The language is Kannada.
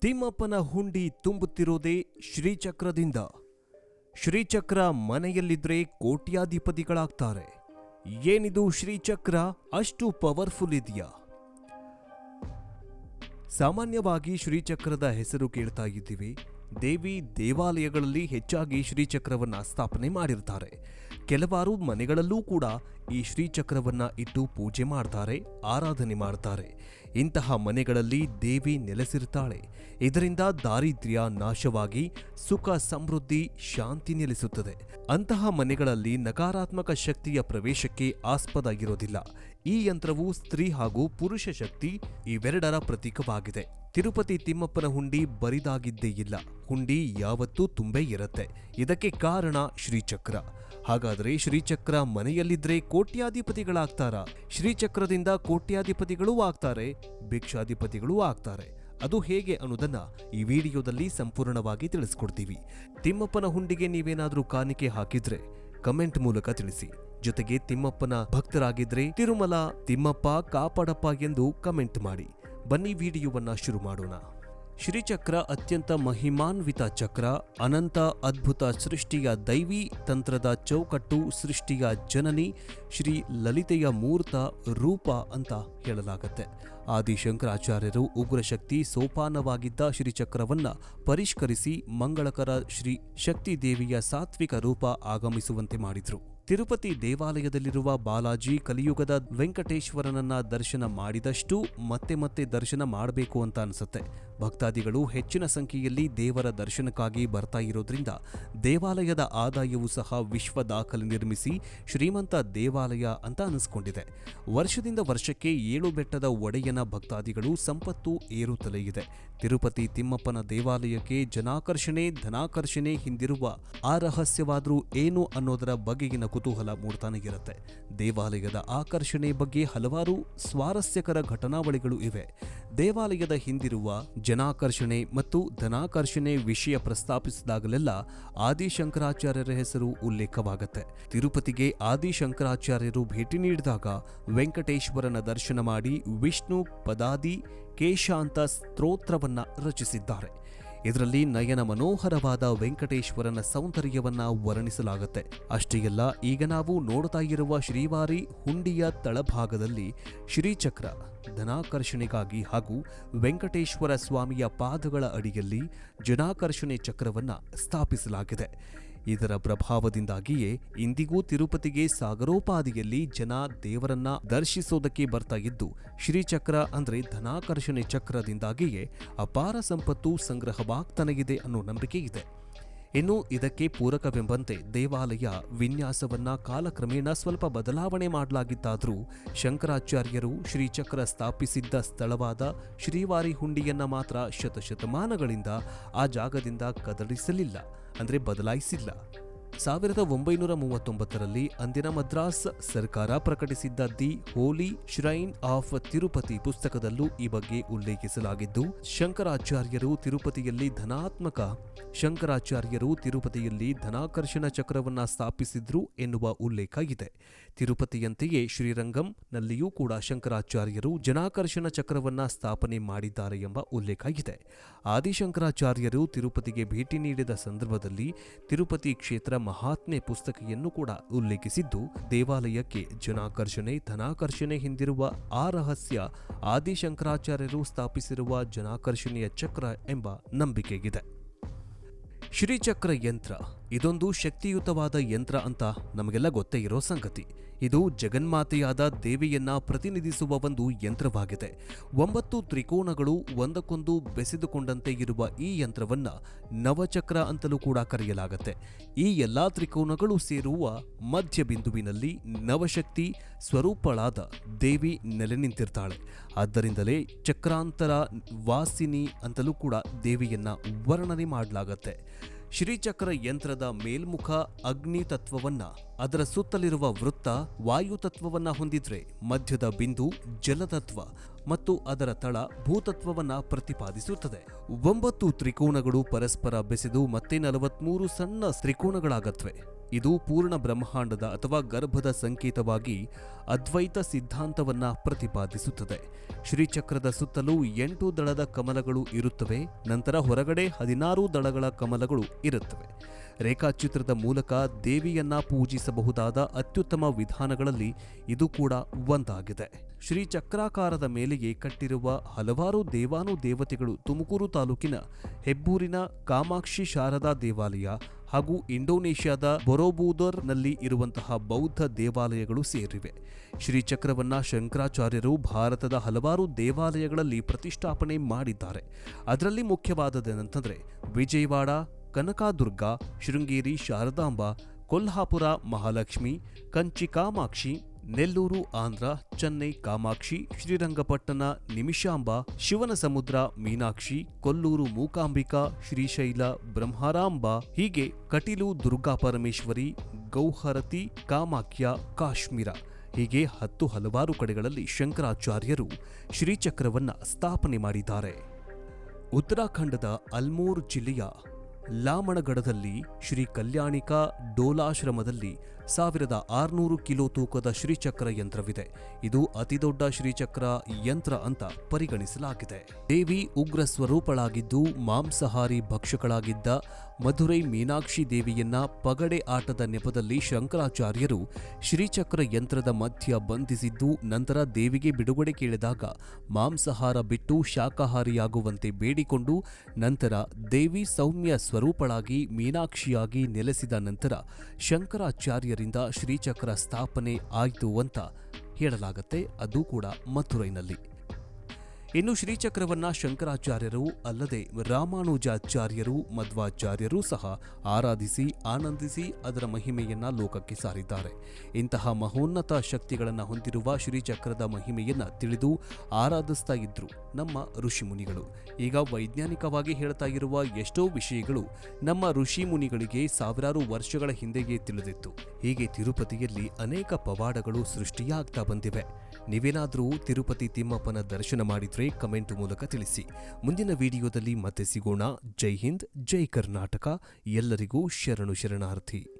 ತಿಮ್ಮಪ್ಪನ ಹುಂಡಿ ತುಂಬುತ್ತಿರೋದೇ ಶ್ರೀಚಕ್ರದಿಂದ. ಶ್ರೀಚಕ್ರ ಮನೆಯಲ್ಲಿದ್ರೆ ಕೋಟ್ಯಾಧಿಪತಿಗಳಾಗ್ತಾರೆ. ಏನಿದು ಶ್ರೀಚಕ್ರ? ಅಷ್ಟು ಪವರ್ಫುಲ್ ಇದೆಯಾ? ಸಾಮಾನ್ಯವಾಗಿ ಶ್ರೀಚಕ್ರದ ಹೆಸರು ಕೇಳ್ತಾ ಇದ್ದೀವಿ. ದೇವಿ ದೇವಾಲಯಗಳಲ್ಲಿ ಹೆಚ್ಚಾಗಿ ಶ್ರೀಚಕ್ರವನ್ನು ಸ್ಥಾಪನೆ ಮಾಡಿರ್ತಾರೆ. ಕೆಲವಾರು ಮನೆಗಳಲ್ಲೂ ಕೂಡ ಈ ಶ್ರೀಚಕ್ರವನ್ನು ಇಟ್ಟು ಪೂಜೆ ಮಾಡ್ತಾರೆ, ಆರಾಧನೆ ಮಾಡ್ತಾರೆ. ಇಂತಹ ಮನೆಗಳಲ್ಲಿ ದೇವಿ ನೆಲೆಸಿರ್ತಾಳೆ. ಇದರಿಂದ ದಾರಿದ್ರ್ಯ ನಾಶವಾಗಿ ಸುಖ, ಸಮೃದ್ಧಿ, ಶಾಂತಿ ನೆಲೆಸುತ್ತದೆ. ಅಂತಹ ಮನೆಗಳಲ್ಲಿ ನಕಾರಾತ್ಮಕ ಶಕ್ತಿಯ ಪ್ರವೇಶಕ್ಕೆ ಆಸ್ಪದ ಇರೋದಿಲ್ಲ. ಈ ಯಂತ್ರವು ಸ್ತ್ರೀ ಹಾಗೂ ಪುರುಷ ಶಕ್ತಿ ಇವೆರಡರ ಪ್ರತೀಕವಾಗಿದೆ. ತಿರುಪತಿ ತಿಮ್ಮಪ್ಪನ ಹುಂಡಿ ಬರಿದಾಗಿದ್ದೇ ಇಲ್ಲ. ಹುಂಡಿ ಯಾವತ್ತೂ ತುಂಬೇ ಇರುತ್ತೆ. ಇದಕ್ಕೆ ಕಾರಣ ಶ್ರೀಚಕ್ರ. ಹಾಗಾದರೆ ಶ್ರೀಚಕ್ರ ಮನೆಯಲ್ಲಿದ್ರೆ ಕೋಟ್ಯಾಧಿಪತಿಗಳಾಗ್ತಾರ? ಶ್ರೀಚಕ್ರದಿಂದ ಕೋಟ್ಯಾಧಿಪತಿಗಳೂ ಆಗ್ತಾರೆ, ಭಿಕ್ಷಾಧಿಪತಿಗಳೂ ಆಗ್ತಾರೆ. ಅದು ಹೇಗೆ ಅನ್ನೋದನ್ನ ಈ ವಿಡಿಯೋದಲ್ಲಿ ಸಂಪೂರ್ಣವಾಗಿ ತಿಳಿಸ್ಕೊಡ್ತೀವಿ. ತಿಮ್ಮಪ್ಪನ ಹುಂಡಿಗೆ ನೀವೇನಾದರೂ ಕಾಣಿಕೆ ಹಾಕಿದ್ರೆ ಕಮೆಂಟ್ ಮೂಲಕ ತಿಳಿಸಿ. ಜೊತೆಗೆ ತಿಮ್ಮಪ್ಪನ ಭಕ್ತರಾಗಿದ್ರೆ ತಿರುಮಲ ತಿಮ್ಮಪ್ಪ ಕಾಪಾಡಪ್ಪ ಎಂದು ಕಮೆಂಟ್ ಮಾಡಿ. ಬನ್ನಿ ವಿಡಿಯೋವನ್ನ ಶುರು ಮಾಡೋಣ. ಶ್ರೀಚಕ್ರ ಅತ್ಯಂತ ಮಹಿಮಾನ್ವಿತ ಚಕ್ರ, ಅನಂತ ಅದ್ಭುತ ಸೃಷ್ಟಿಯ ದೈವಿ, ತಂತ್ರದ ಚೌಕಟ್ಟು ಸೃಷ್ಟಿಯ ಜನನಿ, ಶ್ರೀ ಲಲಿತೆಯ ಮೂರ್ತ ರೂಪ ಅಂತ ಹೇಳಲಾಗತ್ತೆ. ಆದಿಶಂಕರಾಚಾರ್ಯರು ಉಗ್ರಶಕ್ತಿ ಸೋಪಾನವಾಗಿದ್ದ ಶ್ರೀಚಕ್ರವನ್ನ ಪರಿಷ್ಕರಿಸಿ ಮಂಗಳಕರ ಶ್ರೀ ಶಕ್ತಿ ದೇವಿಯ ಸಾತ್ವಿಕ ರೂಪ ಆಗಮಿಸುವಂತೆ ಮಾಡಿದ್ರು. ತಿರುಪತಿ ದೇವಾಲಯದಲ್ಲಿರುವ ಬಾಲಾಜಿ ಕಲಿಯುಗದ ವೆಂಕಟೇಶ್ವರನನ್ನ ದರ್ಶನ ಮಾಡಿದಷ್ಟು ಮತ್ತೆ ಮತ್ತೆ ದರ್ಶನ ಮಾಡಬೇಕು ಅಂತ ಅನ್ಸುತ್ತೆ. ಭಕ್ತಾದಿಗಳು ಹೆಚ್ಚಿನ ಸಂಖ್ಯೆಯಲ್ಲಿ ದೇವರ ದರ್ಶನಕ್ಕಾಗಿ ಬರ್ತಾ ಇರೋದ್ರಿಂದ ದೇವಾಲಯದ ಆದಾಯವೂ ಸಹ ವಿಶ್ವ ದಾಖಲೆ ನಿರ್ಮಿಸಿ ಶ್ರೀಮಂತ ದೇವಾಲಯ ಅಂತ ಅನಿಸ್ಕೊಂಡಿದೆ. ವರ್ಷದಿಂದ ವರ್ಷಕ್ಕೆ ಏಳು ಬೆಟ್ಟದ ಒಡೆಯನ ಭಕ್ತಾದಿಗಳು ಸಂಪತ್ತು ಏರುತ್ತಲೇ ಇದೆ. ತಿರುಪತಿ ತಿಮ್ಮಪ್ಪನ ದೇವಾಲಯಕ್ಕೆ ಜನಾಕರ್ಷಣೆ, ಧನಾಕರ್ಷಣೆ ಹಿಂದಿರುವ ಆ ರಹಸ್ಯವಾದರೂ ಏನು ಅನ್ನೋದರ ಬಗೆಗಿನ ಕುತೂಹಲ ಮೂಡ್ತಾನೆ ಇರುತ್ತೆ. ದೇವಾಲಯದ ಆಕರ್ಷಣೆ ಬಗ್ಗೆ ಹಲವಾರು ಸ್ವಾರಸ್ಯಕರ ಘಟನಾವಳಿಗಳು ಇವೆ. ದೇವಾಲಯದ ಹಿಂದಿರುವ ಜನಾಕರ್ಷಣೆ ಮತ್ತು ಧನಾಕರ್ಷಣೆ ವಿಷಯ ಪ್ರಸ್ತಾಪಿಸಿದಾಗಲೆಲ್ಲ ಆದಿಶಂಕರಾಚಾರ್ಯರ ಹೆಸರು ಉಲ್ಲೇಖವಾಗುತ್ತೆ. ತಿರುಪತಿಗೆ ಆದಿಶಂಕರಾಚಾರ್ಯರು ಭೇಟಿ ನೀಡಿದಾಗ ವೆಂಕಟೇಶ್ವರನ ದರ್ಶನ ಮಾಡಿ ವಿಷ್ಣು ಪದಾದಿ ಕೇಶಾಂತ ಸ್ತೋತ್ರವನ್ನ ರಚಿಸಿದ್ದಾರೆ. ಇದರಲ್ಲಿ ನಯನ ಮನೋಹರವಾದ ವೆಂಕಟೇಶ್ವರನ ಸೌಂದರ್ಯವನ್ನ ವರ್ಣಿಸಲಾಗುತ್ತೆ. ಅಷ್ಟೇ ಅಲ್ಲ, ಈಗ ನಾವು ನೋಡ್ತಾ ಇರುವ ಶ್ರೀವಾರಿ ಹುಂಡಿಯ ತಳಭಾಗದಲ್ಲಿ ಶ್ರೀಚಕ್ರ, ಧನಾಕರ್ಷಣೆಗಾಗಿ ಹಾಗೂ ವೆಂಕಟೇಶ್ವರ ಸ್ವಾಮಿಯ ಪಾದಗಳ ಅಡಿಯಲ್ಲಿ ಜನಾಕರ್ಷಣೆ ಚಕ್ರವನ್ನ ಸ್ಥಾಪಿಸಲಾಗಿದೆ. ಇದರ ಪ್ರಭಾವದಿಂದಾಗಿಯೇ ಇಂದಿಗೂ ತಿರುಪತಿಗೆ ಸಾಗರೋಪಾದಿಯಲ್ಲಿ ಜನ ದೇವರನ್ನ ದರ್ಶಿಸೋದಕ್ಕೆ ಬರ್ತಾ ಇದ್ದು, ಶ್ರೀಚಕ್ರ ಅಂದ್ರೆ ಧನಾಕರ್ಷಣೆ ಚಕ್ರದಿಂದಾಗಿಯೇ ಅಪಾರ ಸಂಪತ್ತು ಸಂಗ್ರಹವಾಗ್ತಾನೆ ಇದೆ ಅನ್ನೋ ನಂಬಿಕೆ ಇದೆ. ಇನ್ನು ಇದಕ್ಕೆ ಪೂರಕವೆಂಬಂತೆ ದೇವಾಲಯ ವಿನ್ಯಾಸವನ್ನ ಕಾಲಕ್ರಮೇಣ ಸ್ವಲ್ಪ ಬದಲಾವಣೆ ಮಾಡಲಾಗಿತ್ತಾದರೂ ಶಂಕರಾಚಾರ್ಯರು ಶ್ರೀಚಕ್ರ ಸ್ಥಾಪಿಸಿದ್ದ ಸ್ಥಳವಾದ ಶ್ರೀವಾರಿ ಹುಂಡಿಯನ್ನ ಮಾತ್ರ ಶತಶತಮಾನಗಳಿಂದ ಆ ಜಾಗದಿಂದ ಕದಲಿಸಲಿಲ್ಲ ಅಂದರೆ ಬದಲಾಯಿಸಿಲ್ಲ. ಸಾವಿರದ ಒಂಬೈನೂರ ಮೂವತ್ತೊಂಬತ್ತರಲ್ಲಿ ಅಂದಿನ ಮದ್ರಾಸ್ ಸರ್ಕಾರ ಪ್ರಕಟಿಸಿದ್ದ the holy shrine of Tirupati ಪುಸ್ತಕದಲ್ಲೂ ಈ ಬಗ್ಗೆ ಉಲ್ಲೇಖಿಸಲಾಗಿದ್ದು, ಶಂಕರಾಚಾರ್ಯರು ತಿರುಪತಿಯಲ್ಲಿ ಧನಾತ್ಮಕ, ಶಂಕರಾಚಾರ್ಯರು ತಿರುಪತಿಯಲ್ಲಿ ಧನಾಕರ್ಷಣ ಚಕ್ರವನ್ನ ಸ್ಥಾಪಿಸಿದ್ರು ಎನ್ನುವ ಉಲ್ಲೇಖ ಇದೆ. ತಿರುಪತಿಯಂತೆಯೇ ಶ್ರೀರಂಗಂನಲ್ಲಿಯೂ ಕೂಡ ಶಂಕರಾಚಾರ್ಯರು ಜನಾಕರ್ಷಣ ಚಕ್ರವನ್ನ ಸ್ಥಾಪನೆ ಮಾಡಿದ್ದಾರೆ ಎಂಬ ಉಲ್ಲೇಖ ಇದೆ. ಆದಿಶಂಕರಾಚಾರ್ಯರು ತಿರುಪತಿಗೆ ಭೇಟಿ ನೀಡಿದ ಸಂದರ್ಭದಲ್ಲಿ ತಿರುಪತಿ ಕ್ಷೇತ್ರ ಮಹಾತ್ಮೆ ಪುಸ್ತಕೆಯನ್ನು ಕೂಡ ಉಲ್ಲೇಖಿಸಿದ್ದು, ದೇವಾಲಯಕ್ಕೆ ಜನಾಕರ್ಷಣೆ, ಧನಾಕರ್ಷಣೆ ಹಿಂದಿರುವ ಆ ರಹಸ್ಯ ಆದಿಶಂಕರಾಚಾರ್ಯರು ಸ್ಥಾಪಿಸಿರುವ ಜನಾಕರ್ಷಣೆಯ ಚಕ್ರ ಎಂಬ ನಂಬಿಕೆಗಿದೆ. ಶ್ರೀಚಕ್ರ ಯಂತ್ರ ಇದೊಂದು ಶಕ್ತಿಯುತವಾದ ಯಂತ್ರ ಅಂತ ನಮಗೆಲ್ಲ ಗೊತ್ತೇ ಇರೋ ಸಂಗತಿ. ಇದು ಜಗನ್ಮಾತೆಯಾದ ದೇವಿಯನ್ನ ಪ್ರತಿನಿಧಿಸುವ ಒಂದು ಯಂತ್ರವಾಗಿದೆ. ಒಂಬತ್ತು ತ್ರಿಕೋನಗಳು ಒಂದಕ್ಕೊಂದು ಬೆಸೆದುಕೊಂಡಂತೆ ಇರುವ ಈ ಯಂತ್ರವನ್ನ ನವಚಕ್ರ ಅಂತಲೂ ಕೂಡ ಕರೆಯಲಾಗುತ್ತೆ. ಈ ಎಲ್ಲಾ ತ್ರಿಕೋನಗಳು ಸೇರುವ ಮಧ್ಯ ಬಿಂದುವಿನಲ್ಲಿ ನವಶಕ್ತಿ ಸ್ವರೂಪಳಾದ ದೇವಿ ನೆಲೆ ನಿಂತಿರ್ತಾಳೆ ಆದ್ದರಿಂದಲೇ ಚಕ್ರಾಂತರ ವಾಸಿನಿ ಅಂತಲೂ ಕೂಡ ದೇವಿಯನ್ನ ವರ್ಣನೆ ಮಾಡಲಾಗತ್ತೆ. ಶ್ರೀಚಕ್ರ ಯಂತ್ರದ ಮೇಲ್ಮುಖ ಅಗ್ನಿ ತತ್ವವನ್ನ ಅದರ ಸುತ್ತಲಿರುವ ವೃತ್ತ ವಾಯು ತತ್ವವನ್ನ ಹೊಂದಿದ್ರೆ ಮಧ್ಯದ ಬಿಂದು ಜಲತತ್ವ ಮತ್ತು ಅದರ ತಳ ಭೂತತ್ವವನ್ನ ಪ್ರತಿಪಾದಿಸುತ್ತದೆ. ಒಂಬತ್ತು ತ್ರಿಕೋನಗಳು ಪರಸ್ಪರ ಬೆಸೆದು ಮತ್ತೆ ನಲವತ್ಮೂರು ಸಣ್ಣ ತ್ರಿಕೋನಗಳಾಗತ್ವೆ. ಇದು ಪೂರ್ಣ ಬ್ರಹ್ಮಾಂಡದ ಅಥವಾ ಗರ್ಭದ ಸಂಕೇತವಾಗಿ ಅದ್ವೈತ ಸಿದ್ಧಾಂತವನ್ನ ಪ್ರತಿಪಾದಿಸುತ್ತದೆ. ಶ್ರೀಚಕ್ರದ ಸುತ್ತಲೂ ಎಂಟು ದಳದ ಕಮಲಗಳು ಇರುತ್ತವೆ, ನಂತರ ಹೊರಗಡೆ ಹದಿನಾರು ದಳಗಳ ಕಮಲಗಳು ಇರುತ್ತವೆ. ರೇಖಾಚಿತ್ರದ ಮೂಲಕ ದೇವಿಯನ್ನ ಪೂಜಿಸಬಹುದಾದ ಅತ್ಯುತ್ತಮ ವಿಧಾನಗಳಲ್ಲಿ ಇದು ಕೂಡ ಒಂದಾಗಿದೆ. ಶ್ರೀ ಚಕ್ರಾಕಾರದ ಮೇಲೆಯೇ ಕಟ್ಟಿರುವ ಹಲವಾರು ದೇವಾನು ದೇವತೆಗಳು ತುಮಕೂರು ತಾಲೂಕಿನ ಹೆಬ್ಬೂರಿನ ಕಾಮಾಕ್ಷಿ ಶಾರದಾ ದೇವಾಲಯ ಹಾಗೂ ಇಂಡೋನೇಷ್ಯಾದ ಬೊರೋಬೂದರ್ನಲ್ಲಿ ಇರುವಂತಹ ಬೌದ್ಧ ದೇವಾಲಯಗಳು ಸೇರಿವೆ. ಶ್ರೀಚಕ್ರವನ್ನ ಶಂಕರಾಚಾರ್ಯರು ಭಾರತದ ಹಲವಾರು ದೇವಾಲಯಗಳಲ್ಲಿ ಪ್ರತಿಷ್ಠಾಪನೆ ಮಾಡಿದ್ದಾರೆ. ಅದರಲ್ಲಿ ಮುಖ್ಯವಾದದೇನಂತಂದ್ರೆ ವಿಜಯವಾಡ, ಕನಕದುರ್ಗ, ಶೃಂಗೇರಿ, ಶಾರದಾಂಬ, ಕೊಲ್ಹಾಪುರ, ಮಹಾಲಕ್ಷ್ಮಿ ಕಂಚಿ ಕಾಮಾಕ್ಷಿ ನೆಲ್ಲೂರು, ಆಂಧ್ರ, ಚೆನ್ನೈ, ಕಾಮಾಕ್ಷಿ, ಶ್ರೀರಂಗಪಟ್ಟಣ, ನಿಮಿಷಾಂಬ ಶಿವನ ಸಮುದ್ರ ಮೀನಾಕ್ಷಿ, ಕೊಲ್ಲೂರು, ಮೂಕಾಂಬಿಕಾ, ಶ್ರೀಶೈಲ, ಬ್ರಹ್ಮರಾಂಬ, ಹೀಗೆ ಕಟೀಲು, ದುರ್ಗಾ ಪರಮೇಶ್ವರಿ, ಗೌಹರತಿ, ಕಾಮಾಖ್ಯ, ಕಾಶ್ಮೀರ. ಹೀಗೆ ಹತ್ತು ಹಲವಾರು ಕಡೆಗಳಲ್ಲಿ ಶಂಕರಾಚಾರ್ಯರು ಶ್ರೀಚಕ್ರವನ್ನು ಸ್ಥಾಪನೆ ಮಾಡಿದ್ದಾರೆ. ಉತ್ತರಾಖಂಡದ ಅಲ್ಮೋರ್ ಜಿಲ್ಲೆಯ ಲಾಮಣಗಢದಲ್ಲಿ ಶ್ರೀ ಕಲ್ಯಾಣಿಕಾ ಡೋಲಾಶ್ರಮದಲ್ಲಿ ಸಾವಿರದ ಆರುನೂರು ಕಿಲೋ ತೂಕದ ಶ್ರೀಚಕ್ರ ಯಂತ್ರವಿದೆ. ಇದು ಅತಿದೊಡ್ಡ ಶ್ರೀಚಕ್ರ ಯಂತ್ರ ಅಂತ ಪರಿಗಣಿಸಲಾಗಿದೆ. ದೇವಿ ಉಗ್ರ ಸ್ವರೂಪಳಾಗಿದ್ದು ಮಾಂಸಹಾರಿ ಭಕ್ಷಕಳಾಗಿದ್ದ ಮಧುರೈ ಮೀನಾಕ್ಷಿ ದೇವಿಯನ್ನ ಪಗಡೆ ಆಟದ ನೆಪದಲ್ಲಿ ಶಂಕರಾಚಾರ್ಯರು ಶ್ರೀಚಕ್ರ ಯಂತ್ರದ ಮಧ್ಯ ಬಂಧಿಸಿದ್ದು ನಂತರ ದೇವಿಗೆ ಬಿಡುಗಡೆ ಕೇಳಿದಾಗ ಮಾಂಸಾಹಾರ ಬಿಟ್ಟು ಶಾಕಾಹಾರಿಯಾಗುವಂತೆ ಬೇಡಿಕೊಂಡು ನಂತರ ದೇವಿ ಸೌಮ್ಯ ಸ್ವರೂಪಳಾಗಿ ಮೀನಾಕ್ಷಿಯಾಗಿ ನೆಲೆಸಿದ ನಂತರ ಶಂಕರಾಚಾರ್ಯರಿಂದ ಶ್ರೀಚಕ್ರ ಸ್ಥಾಪನೆ ಆಯಿತು ಅಂತ ಹೇಳಲಾಗತ್ತೆ. ಅದು ಕೂಡ ಮಥುರೈನಲ್ಲಿ. ಇನ್ನು ಶ್ರೀಚಕ್ರವನ್ನ ಶಂಕರಾಚಾರ್ಯರು ಅಲ್ಲದೆ ರಾಮಾನುಜಾಚಾರ್ಯರು, ಮಧ್ವಾಚಾರ್ಯರು ಸಹ ಆರಾಧಿಸಿ, ಆನಂದಿಸಿ ಅದರ ಮಹಿಮೆಯನ್ನ ಲೋಕಕ್ಕೆ ಸಾರಿದ್ದಾರೆ. ಇಂತಹ ಮಹೋನ್ನತ ಶಕ್ತಿಗಳನ್ನು ಹೊಂದಿರುವ ಶ್ರೀಚಕ್ರದ ಮಹಿಮೆಯನ್ನ ತಿಳಿದು ಆರಾಧಿಸ್ತಾ ಇದ್ರು ನಮ್ಮ ಋಷಿಮುನಿಗಳು. ಈಗ ವೈಜ್ಞಾನಿಕವಾಗಿ ಹೇಳ್ತಾ ಇರುವ ಎಷ್ಟೋ ವಿಷಯಗಳು ನಮ್ಮ ಋಷಿ ಮುನಿಗಳಿಗೆ ಸಾವಿರಾರು ವರ್ಷಗಳ ಹಿಂದೆಯೇ ತಿಳಿದಿತ್ತು. ಹೀಗೆ ತಿರುಪತಿಯಲ್ಲಿ ಅನೇಕ ಪವಾಡಗಳು ಸೃಷ್ಟಿಯಾಗ್ತಾ ಬಂದಿವೆ. ನೀವೇನಾದರೂ ತಿರುಪತಿ ತಿಮ್ಮಪ್ಪನ ದರ್ಶನ ಮಾಡಿದ್ರೆ ಕಮೆಂಟ್ ಮೂಲಕ ತಿಳಿಸಿ. ಮುಂದಿನ ವಿಡಿಯೋದಲ್ಲಿ ಮತ್ತೆ ಸಿಗೋಣ. ಜೈ ಹಿಂದ್, ಜೈ ಕರ್ನಾಟಕ. ಎಲ್ಲರಿಗೂ ಶರಣು ಶರಣಾರ್ಥಿ.